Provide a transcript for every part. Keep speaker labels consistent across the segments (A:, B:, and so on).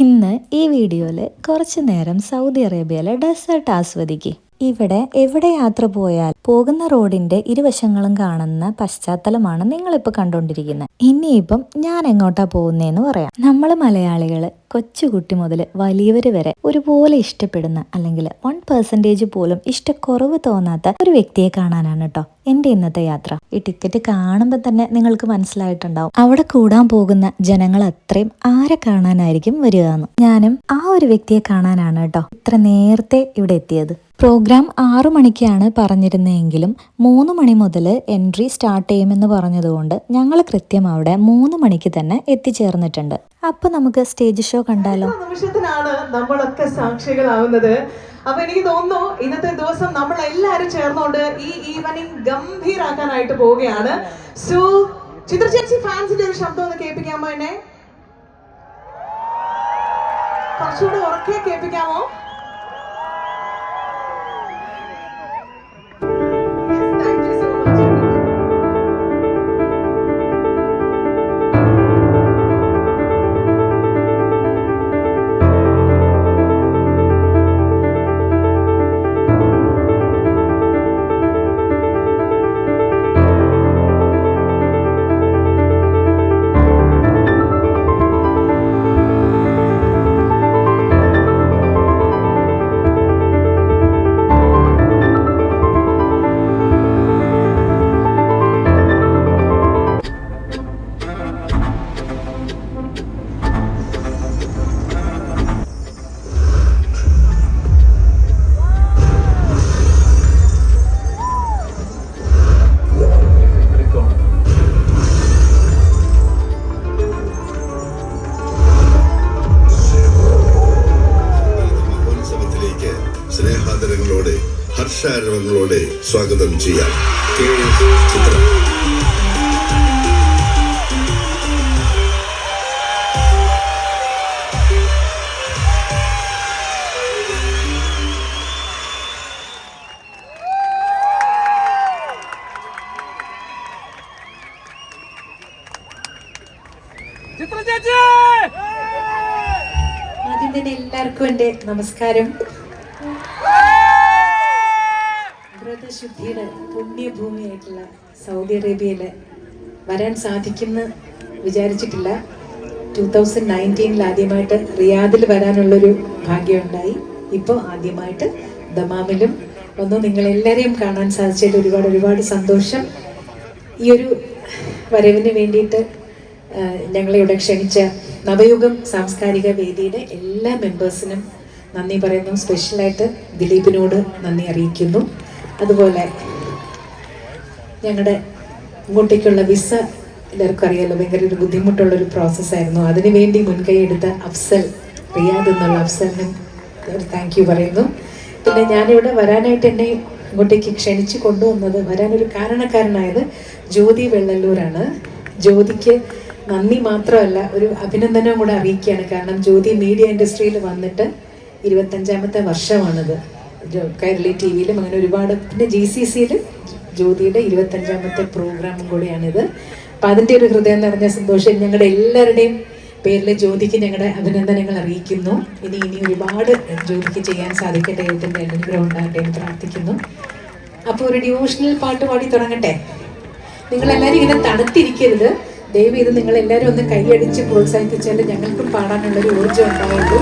A: ഇന്ന് ഈ വീഡിയോയിൽ കുറച്ച് നേരം സൗദി അറേബ്യയിലെ ഡെസേർട്ട് ആസ്വദിക്കുക ഇവിടെ എവിടെ യാത്ര പോയാൽ പോകുന്ന റോഡിന്റെ ഇരുവശങ്ങളും കാണുന്ന പശ്ചാത്തലമാണ് നിങ്ങളിപ്പോൾ കണ്ടുകൊണ്ടിരിക്കുന്നത് ഇനിയിപ്പം ഞാൻ എങ്ങോട്ടാ പോകുന്നതെന്ന് പറയാം. നമ്മൾ മലയാളികൾ കൊച്ചുകുട്ടി മുതൽ വലിയവർ വരെ ഒരുപോലെ ഇഷ്ടപ്പെടുന്ന അല്ലെങ്കിൽ വൺ പെർസെന്റേജ് പോലും ഇഷ്ടക്കുറവ് തോന്നാത്ത ഒരു വ്യക്തിയെ കാണാനാണ് കേട്ടോ എന്റെ ഇന്നത്തെ യാത്ര. ഈ ടിക്കറ്റ് കാണുമ്പോൾ തന്നെ നിങ്ങൾക്ക് മനസ്സിലായിട്ടുണ്ടാവും. അവിടെ കൂടാൻ പോകുന്ന ജനങ്ങൾ അത്രയും ആരെ കാണാനായിരിക്കും വരിക എന്ന്. ഞാനും ആ ഒരു വ്യക്തിയെ കാണാനാണ് കേട്ടോ ഇത്ര നേരത്തെ ഇവിടെ എത്തിയത്. പ്രോഗ്രാം ആറു മണിക്കാണ് പറഞ്ഞിരുന്നതെങ്കിലും മൂന്ന് മണി മുതൽ എൻട്രി സ്റ്റാർട്ട് ചെയ്യുമെന്ന് പറഞ്ഞതുകൊണ്ട് ഞങ്ങൾ കൃത്യം അവിടെ മൂന്ന് മണിക്ക് തന്നെ എത്തിച്ചേർന്നിട്ടുണ്ട്. അപ്പൊ നമുക്ക് സ്റ്റേജ് ഷോ കണ്ടാലോ?
B: നിമിഷത്തിനാണ് നമ്മളൊക്കെ സാക്ഷികളാവുന്നത്. അപ്പൊ എനിക്ക് തോന്നുന്നു ഇന്നത്തെ ദിവസം നമ്മൾ എല്ലാരും ചേർന്നുകൊണ്ട് ഈ ഈവനിങ് ഗംഭീരാക്കാനായിട്ട് പോവുകയാണ്. സോ ചിത്ര ചേച്ചി ഫാൻസിന്റെ ഒരു ശബ്ദം ഒന്ന് കേൾപ്പിക്കാമോ എന്നെ? കുറച്ചുകൂടെ ഉറക്കെ കേൾപ്പിക്കാമോ?
C: ഹർഷാരവങ്ങളോടെ സ്വാഗതം ചെയ്യാം. ചിത്ര
D: ആദ്യം തന്നെ എല്ലാവർക്കും എന്റെ നമസ്കാരം. വ്രതശുദ്ധിയുടെ പുണ്യഭൂമിയായിട്ടുള്ള സൗദി അറേബ്യയിൽ വരാൻ സാധിക്കുമെന്ന് വിചാരിച്ചിട്ടില്ല. ടൂ തൗസൻഡ് നയന്റീനിൽ ആദ്യമായിട്ട് റിയാദിൽ വരാനുള്ളൊരു ഭാഗ്യമുണ്ടായി. ഇപ്പോൾ ആദ്യമായിട്ട് ദമാമിലും ഒന്ന് നിങ്ങളെല്ലാവരെയും കാണാൻ സാധിച്ചതിൽ ഒരുപാട് ഒരുപാട് സന്തോഷം. ഈ ഒരു വരവിന് വേണ്ടിയിട്ട് ഞങ്ങളിവിടെ ക്ഷണിച്ച നവയുഗം സാംസ്കാരിക വേദിയുടെ എല്ലാ മെമ്പേഴ്സിനും നന്ദി പറയുന്നു. സ്പെഷ്യലായിട്ട് ദിലീപിനോട് നന്ദി അറിയിക്കുന്നു. അതുപോലെ ഞങ്ങളുടെ ഇങ്ങോട്ടേക്കുള്ള വിസ എല്ലാവർക്കും അറിയാലോ ഭയങ്കര ഒരു ബുദ്ധിമുട്ടുള്ള ഒരു പ്രോസസ്സായിരുന്നു. അതിനുവേണ്ടി മുൻകൈ എടുത്ത അഫ്സൽ റിയാദ് എന്നുള്ള അഫ്സലിനും ഒരു താങ്ക് യു പറയുന്നു. പിന്നെ ഞാനിവിടെ വരാനായിട്ട് എന്നെ ഇങ്ങോട്ടേക്ക് ക്ഷണിച്ചു കൊണ്ടുവന്നത് വരാനൊരു കാരണക്കാരനായത് ജ്യോതി വെള്ളല്ലൂരാണ്. ജ്യോതിക്ക് നന്ദി മാത്രമല്ല ഒരു അഭിനന്ദനവും കൂടെ അറിയിക്കുകയാണ്. കാരണം ജ്യോതി മീഡിയ ഇൻഡസ്ട്രിയിൽ വന്നിട്ട് ഇരുപത്തഞ്ചാമത്തെ വർഷമാണിത്. കൈരളി ടി വിയിലും അങ്ങനെ ഒരുപാട് പിന്നെ ജി സി സിയിൽ ജ്യോതിയുടെ ഇരുപത്തഞ്ചാമത്തെ പ്രോഗ്രാമും കൂടിയാണിത്. അപ്പം അതിന്റെ ഒരു ഹൃദയം നിറഞ്ഞ സന്തോഷം ഞങ്ങളുടെ എല്ലാവരുടെയും പേരിൽ ജ്യോതിക്ക് ഞങ്ങളുടെ അഭിനന്ദനങ്ങൾ അറിയിക്കുന്നു. ഇനി ഇനി ഒരുപാട് ജ്യോതിക്ക് ചെയ്യാൻ സാധിക്കട്ടെ ദൈവത്തിന്റെ അനുഗ്രഹം ഉണ്ടാകട്ടെ എന്ന് പ്രാർത്ഥിക്കുന്നു. അപ്പോൾ ഒരു ഡിവോഷണൽ പാട്ട് പാടി തുടങ്ങട്ടെ? നിങ്ങളെല്ലാവരും ഇങ്ങനെ തണുത്തിരിക്കരുത്. ദയവ് ഇത് നിങ്ങളെല്ലാവരും ഒന്ന് കൈയടിച്ച് പ്രോത്സാഹിപ്പിച്ചാൽ ഞങ്ങൾക്കും പാടാനുള്ളൊരു ഊർജം ഉണ്ടാവുള്ളൂ.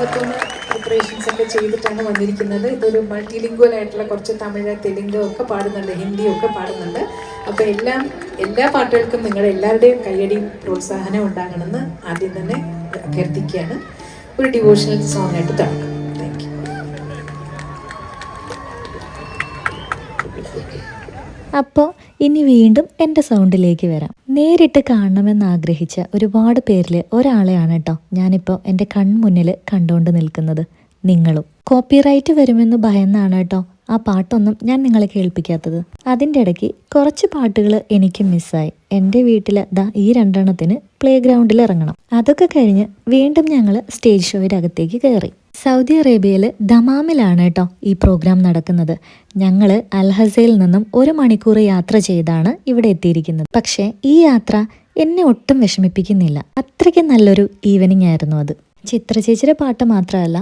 D: ഭാഗത്തുനിന്ന് പ്രിപ്പറേഷൻസ് ഒക്കെ ചെയ്തിട്ടാണ് വന്നിരിക്കുന്നത്. ഇതൊരു മൾട്ടി ലിംഗ്വൽ ആയിട്ടുള്ള കുറച്ച് തമിഴ് തെലുങ്ക് ഒക്കെ പാടുന്നുണ്ട് ഹിന്ദിയും ഒക്കെ പാടുന്നുണ്ട്. അപ്പോൾ എല്ലാം എല്ലാ പാട്ടുകൾക്കും നിങ്ങൾ എല്ലാവരുടെയും കയ്യടിയും പ്രോത്സാഹനം ഉണ്ടാകണമെന്ന് ആദ്യം തന്നെ അഭ്യർത്ഥിക്കുകയാണ്. ഒരു ഡിവോഷണൽ സോങ് ആയിട്ട് തുടങ്ങാം.
A: അപ്പോൾ ഇനി വീണ്ടും എന്റെ സൗണ്ടിലേക്ക് വരാം. നേരിട്ട് കാണണമെന്ന് ആഗ്രഹിച്ച ഒരുപാട് പേരിൽ ഒരാളെയാണ് കേട്ടോ ഞാനിപ്പോൾ എന്റെ കൺമുന്നിൽ കണ്ടുകൊണ്ട് നിൽക്കുന്നത്. നിങ്ങളും. കോപ്പിറൈറ്റ് വരുമെന്ന് ഭയന്നാണ് കേട്ടോ ആ പാട്ടൊന്നും ഞാൻ നിങ്ങളെ കേൾപ്പിക്കാത്തത്. അതിന്റെ ഇടയ്ക്ക് കുറച്ച് പാട്ടുകൾ എനിക്ക് മിസ്സായി. എന്റെ വീട്ടിൽ ദാ ഈ രണ്ടെണ്ണത്തിന് പ്ലേ ഗ്രൗണ്ടിൽ ഇറങ്ങണം അതൊക്കെ കഴിഞ്ഞ് വീണ്ടും ഞങ്ങൾ സ്റ്റേജ് ഷോയുടെ അകത്തേക്ക് കയറി. സൗദി അറേബ്യയിൽ ദമാമിലാണ് കേട്ടോ ഈ പ്രോഗ്രാം നടക്കുന്നത്. ഞങ്ങൾ അൽഹസയിൽ നിന്നും ഒരു മണിക്കൂർ യാത്ര ചെയ്താണ് ഇവിടെ എത്തിയിരിക്കുന്നത്. പക്ഷേ ഈ യാത്ര എന്നെ ഒട്ടും വിഷമിപ്പിക്കുന്നില്ല. അത്രയ്ക്ക് നല്ലൊരു ഈവനിങ് ആയിരുന്നു അത്. ചിത്രചേച്ചിയുടെ പാട്ട് മാത്രമല്ല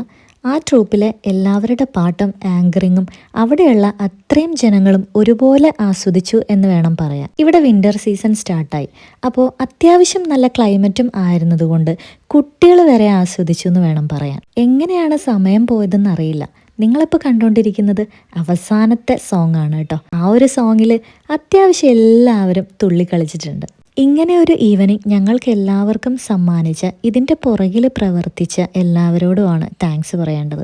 A: ആ ട്രൂപ്പിലെ എല്ലാവരുടെ പാട്ടും ആങ്കറിങ്ങും അവിടെയുള്ള അത്രയും ജനങ്ങളും ഒരുപോലെ ആസ്വദിച്ചു എന്ന് വേണം പറയാൻ. ഇവിടെ വിന്റർ സീസൺ സ്റ്റാർട്ടായി അപ്പോൾ അത്യാവശ്യം നല്ല ക്ലൈമറ്റും ആയിരുന്നതുകൊണ്ട് കുട്ടികൾ വരെ ആസ്വദിച്ചു എന്ന് വേണം പറയാൻ. എങ്ങനെയാണ് സമയം പോയതെന്ന് അറിയില്ല. നിങ്ങളിപ്പോൾ കണ്ടുകൊണ്ടിരിക്കുന്നത് അവസാനത്തെ സോങ് ആണ് കേട്ടോ. ആ ഒരു സോങ്ങിൽ അത്യാവശ്യം എല്ലാവരും തുള്ളിക്കളിച്ചിട്ടുണ്ട്. ഇങ്ങനെ ഒരു ഈവനിങ് ഞങ്ങൾക്ക് എല്ലാവർക്കും സമ്മാനിച്ച ഇതിന്റെ പുറകിൽ പ്രവർത്തിച്ച എല്ലാവരോടുമാണ് താങ്ക്സ് പറയേണ്ടത്.